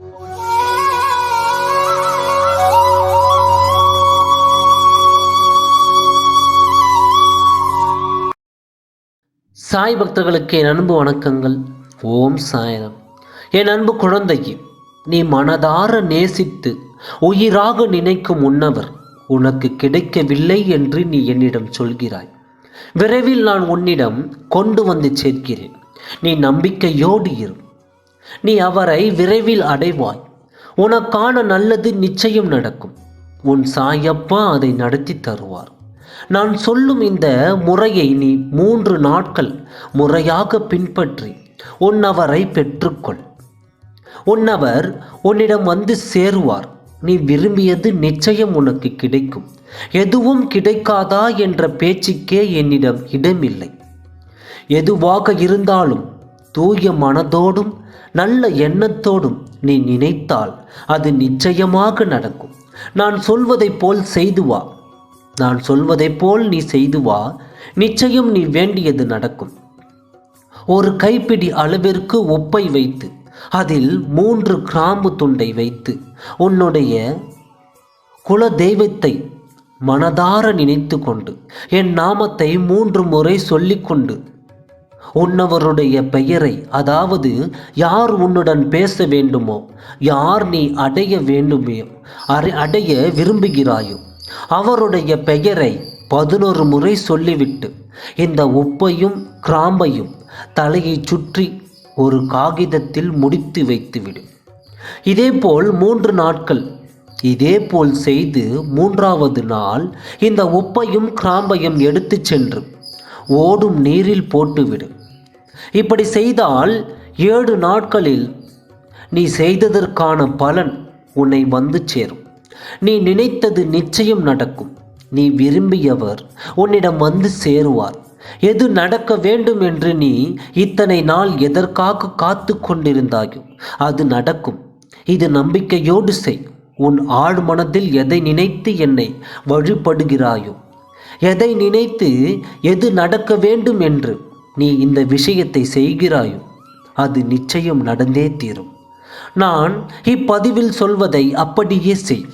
சாய் பக்தர்களுக்கு என் அன்பு வணக்கங்கள். ஓம் சாயனம் என் அன்பு குழந்தையே நீ மனதார நேசித்து உயிராக நினைக்கும் உன்னவர் உனக்கு கிடைக்கவில்லை என்று நீ என்னிடம் சொல்கிறாய். விரைவில் நான் உன்னிடம் கொண்டு வந்து சேர்க்கிறேன். நீ நம்பிக்கையோடு இரு. நீ அவரை விரைவில் அடைவாய். உனக்கான நல்லது நிச்சயம் நடக்கும். உன் சாயப்பா அதை நடத்தி தருவார். நான் சொல்லும் இந்த முறையை நீ மூன்று நாட்கள் முறையாக பின்பற்றி உன்னவரை பெற்றுக்கொள். உன்னவர் உன்னிடம் வந்து சேருவார். நீ விரும்பியது நிச்சயம் உனக்கு கிடைக்கும். எதுவும் கிடைக்காதா என்ற பேச்சுக்கே என்னிடம் இடமில்லை. எதுவாக இருந்தாலும் தூய மனதோடும் நல்ல எண்ணத்தோடும் நீ நினைத்தால் அது நிச்சயமாக நடக்கும். நான் சொல்வதைப் போல் செய்து வா. நான் சொல்வதைப் போல் நீ செய்து வா. நிச்சயம் நீ வேண்டியது நடக்கும். ஒரு கைப்பிடி அளவிற்கு உப்பை வைத்து அதில் மூன்று கிராம்பு துண்டை வைத்து உன்னுடைய குல தெய்வத்தை மனதார நினைத்து கொண்டு என் நாமத்தை மூன்று முறை சொல்லிக்கொண்டு உன்னவருடைய பெயரை அதாவது யார் உன்னுடன் பேச வேண்டுமோ யார் நீ அடைய வேண்டுமே அடைய விரும்புகிறாயோ அவருடைய பெயரை பதினொரு முறை சொல்லிவிட்டு இந்த உப்பையும் கிராம்பையும் தலையை சுற்றி ஒரு காகிதத்தில் முடித்து வைத்துவிடு. இதேபோல் மூன்று நாட்கள் இதேபோல் செய்து மூன்றாவது நாள் இந்த உப்பையும் கிராம்பையும் எடுத்துச் சென்று ஓடும் நீரில் போட்டுவிடு. இப்படி செய்தால் ஏழு நாட்களில் நீ செய்ததற்கான பலன் உன்னை வந்து சேரும். நீ நினைத்தது நிச்சயம் நடக்கும். நீ விரும்பியவர் உன்னிடம் வந்து சேருவார். எது நடக்க வேண்டும் என்று நீ இத்தனை நாள் எதற்காக காத்து கொண்டிருந்தாயோ அது நடக்கும். இது நம்பிக்கையோடு செய். உன் ஆழ் மனதில் எதை நினைத்து என்னை வழிபடுகிறாயோ எதை நினைத்து எது நடக்க வேண்டும் என்று நீ இந்த விஷயத்தை செய்கிறாயோ அது நிச்சயம் நடந்தே தீரும். நான் இப்பதிவில் சொல்வதை அப்படியே செய்.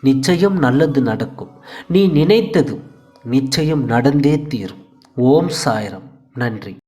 நிச்சயம் நல்லது நடக்கும். நீ நினைத்தது நிச்சயம் நடந்தே தீரும். ஓம் சாயரம். நன்றி.